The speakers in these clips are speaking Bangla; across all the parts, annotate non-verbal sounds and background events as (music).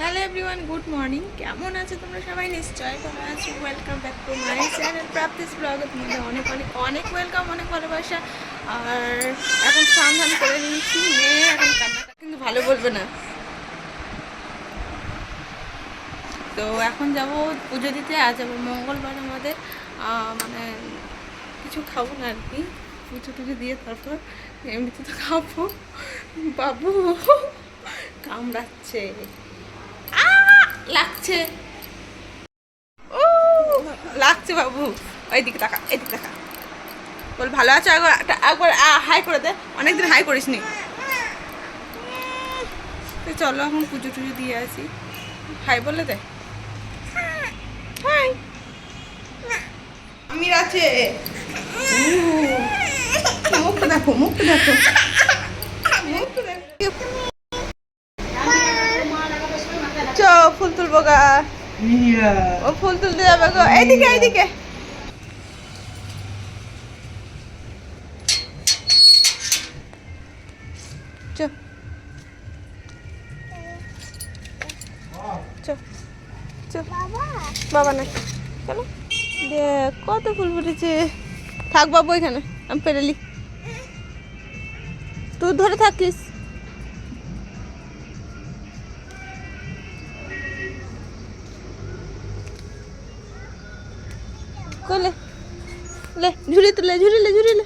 হ্যালো এভরিওয়ান গুড মর্নিং কেমন আছো তোমরা সবাই? নিশ্চয় ভালো আছো। Welcome back to my channel Prapti's ব্লগে তোমাদের অনেক অনেক অনেক ওয়েলকাম অনেক ভালোবাসা। আর এখন সন্ধান করে নিয়েছি মেয়ে এখন কান্না কিন্তু ভালো বলবে না। তো এখন যাব পুজো দিতে, আজ আবার মঙ্গলবার আমাদের। মানে কিছু খাব না আর কি। পুজো টুজো দিয়ে তারপর এমনিতে তো খাব। বাবু কামড়াচ্ছে! লাগছে। ও লাগছে বাবু। ওইদিকে তাকা, এদিকে তাকা। বল, ভালো আছো? একবার একবার হাই করে দে। অনেকদিন হাই করিস নি চলো, এখন পুজো টুজো দিয়ে আসি। হাই বলে দে। হাই। আমির আছে। মুখটা দেখো মুখটা দেখো। ফুল তুলবো গা। ও ফুল তুলতে যাবে গো। এইদিকে এইদিকে। চ। চ। চ। বাবা। না চলো। দেখ কত ফুল ফুটেছে। থাক বাবু এখানে আমি পেরেলি তুই ধরে থাকিস লে ঝুড়ি তুলে ঝুড়িলে ঝুড়িলে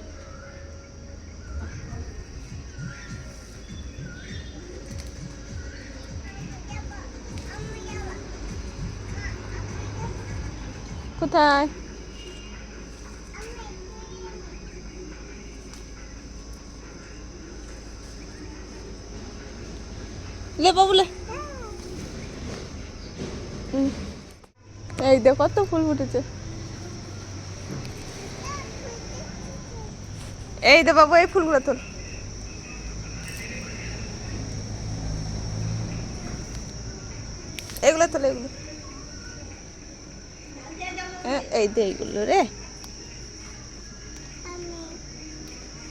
কোথায় লে বাবু লে হুম। এই দেখ কত ফুল ফুটেছে এই দে বাবু এই ফুলগুলো তোর এগুলো তোলে এগুলো। হ্যাঁ, এই দে এইগুলো রে।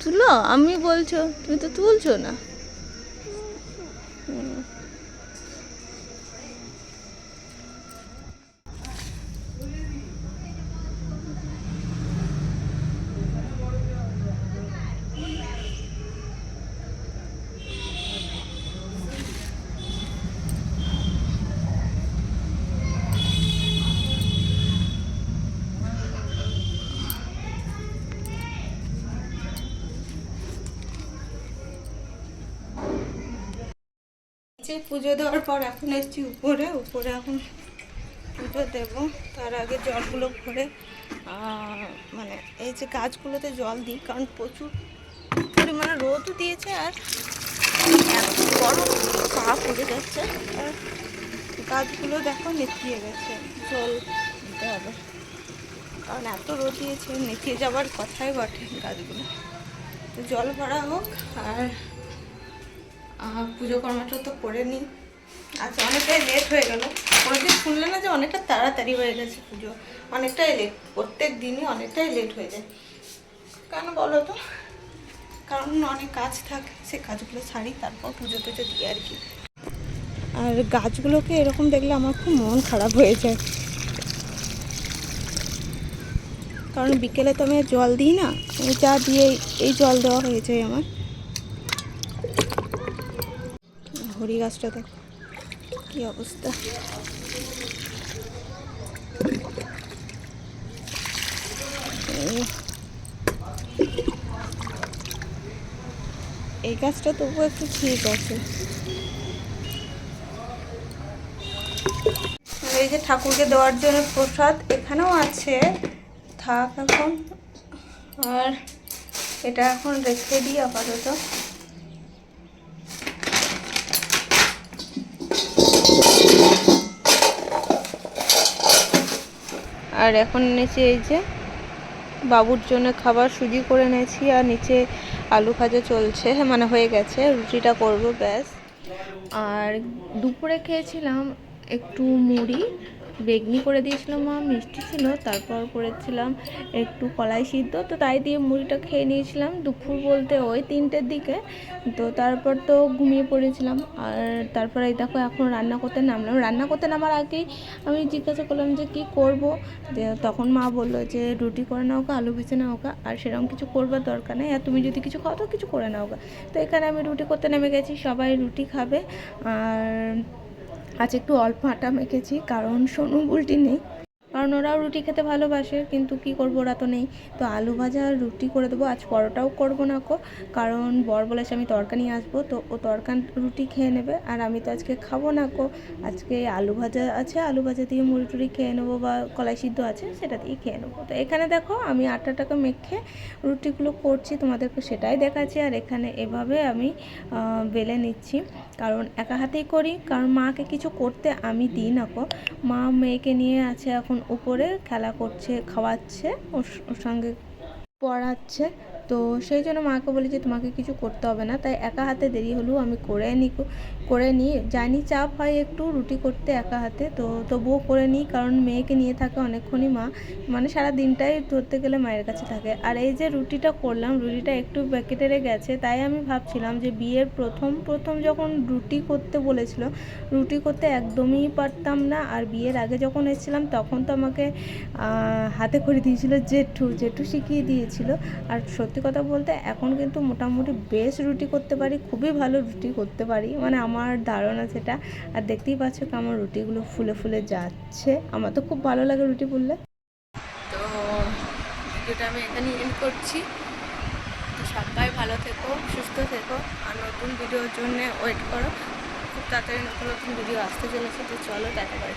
তুলো আমি বলছো তুমি তো তুলছো না। যে পুজো দেওয়ার পর এখন এসছি উপরে উপরে এখন পুজো দেব। তার আগে জলগুলো ভরে মানে এই যে গাছগুলোতে জল দিই, কারণ প্রচুর পরিমাণে রোদও দিয়েছে আর এত গরম পা পড়ে যাচ্ছে। আর গাছগুলো দেখো নেতিয়ে গেছে, জল দিতে হবে। কারণ এত রোদ দিয়েছে, নেতিয়ে যাওয়ার কথাই বটে গাছগুলো। জল ভরা হোক আর পুজো কর্মটা তো করে নিই আচ্ছা অনেকটাই লেট হয়ে গেল। কোনোদিন শুনলে না যে অনেকটা তাড়াতাড়ি হয়ে গেছে পুজো। অনেকটাই লেট প্রত্যেক দিনই অনেকটাই লেট হয়ে যায়। কেন বলো তো? কারণ অনেক কাজ থাকে, সে কাজগুলো সারি, তারপর পুজো টুজো দিই আর কি। আর গাছগুলোকে এরকম দেখলে আমার খুব মন খারাপ হয়ে যায়। কারণ বিকেলে তো আমি জল দিই না যা দিয়ে এই জল দেওয়া হয়ে যায় আমার। হরি গাছটা দেখো কি অবস্থা? এই- গাছটা তবুও একটু ঠিক আছে। এই যে ঠাকুরকে দেওয়ার জন্য প্রসাদ এখানেও আছে। থাক এখন। আর এটা এখন রেখে দিই আপাতত। আর এখন এনেছি এই যে বাবুর জন্য খাবার সুজি করে নিয়েছি আর নিচে আলু ভাজা চলছে। (laughs) মানে হয়ে গেছে, রুটিটা করব, ব্যাস। আর দুপুরে খেয়েছিলাম একটু মুড়ি বেগনি করে দিয়েছিল মা, মিষ্টি ছিল, তারপর করেছিলাম একটু কলাই সিদ্ধ, তো তাই দিয়ে মুড়িটা খেয়ে নিয়েছিলাম দুপুর বলতে ওই তিনটের দিকে। তো তারপর তো ঘুমিয়ে পড়েছিলাম। আর তারপর এই দেখো এখন রান্না করতে নামলাম। রান্না করতে নামার আগেই আমি জিজ্ঞাসা করলাম যে কি করব? তখন মা বলল যে রুটি করে নাও গা, আলু ভেজে নাও গা, আর সেরকম কিছু করবার দরকার নেই। আর তুমি যদি কিছু খাও তো কিছু করে নাও গা। তো এখানে আমি রুটি করতে নেমে গেছি, সবাই রুটি খাবে। আর আজ একটু অল্প আটা মেখেছি, কারণ সোনু বুলটি নেই। কারণ ওরাও রুটি খেতে ভালোবাসে, কিন্তু কি করব ওরা তো নেই। তো আলু ভাজা আর রুটি করে দেবো, আজ পরোটাও করব না কো। কারণ বর বলেছে আমি তরকা নিয়ে আসব, তো ও তরকা রুটি খেয়ে নেবে, আর আমি তো আজকে খাব না কো। আজকে আলু ভাজা আছে, আলু ভাজা দিয়ে মুড়ি টুড়ি খেয়ে নেব বা কলাই সিদ্ধ আছে, সেটা দিয়ে খেয়ে নেব। তো এখানে দেখো, আমি আটাটাকে মেখে রুটিগুলো করছি, তোমাদেরকে সেটাই দেখাচ্ছি। আর এখানে এভাবে আমি বেলে নিচ্ছি। কারণ একা হাতেই করি, কারণ মাকে কিছু করতে আমি দিই না কো মা মেয়েকে নিয়ে আছে এখন উপরে, খেলা করছে, খাওয়াচ্ছে ওর সঙ্গে পড়াচ্ছে। তো সেই জন্য মাকে বলি যে, তোমাকে কিছু করতে হবে না। তাই একা হাতে দেরি হলেও আমি করে নিই করে নিই জানি চাপ হয় একটু রুটি করতে একা হাতে। তো তবুও করে নিই, কারণ মেয়েকে নিয়ে থাকে অনেকক্ষণই মা। মানে সারা দিনটাই ধরতে গেলে মায়ের কাছে থাকে। আর এই যে রুটিটা করলাম, রুটিটা একটু প্যাকেটেরে গেছে, তাই আমি ভাবছিলাম যে, বিয়ের প্রথম প্রথম যখন রুটি করতে বলেছিল, রুটি করতে একদমই পারতাম না। আর বিয়ের আগে যখন এসেছিলাম, তখন তো আমাকে হাতে করে দিয়েছিল জেঠু। জেঠু শিখিয়ে দিয়েছিল। আর সত্যি কথা বলতে এখন কিন্তু মোটামুটি বেশ রুটি করতে পারি, খুবই ভালো রুটি করতে পারি। মানে আমার ধারণা সেটা। আর দেখতেই পাচ্ছ কেমন রুটিগুলো ফুলে ফুলে যাচ্ছে। আমার তো খুব ভালো লাগে রুটি ফুললে তো ভিডিওটা আমি এখানে এন্ড করছি। তো সবাই ভালো থেকো, সুস্থ থেকো। আর নতুন ভিডিওর জন্য ওয়েট করো। খুব তাড়াতাড়ি নতুন নতুন ভিডিও আসতে চলেছে, তো চলো দেখা বাই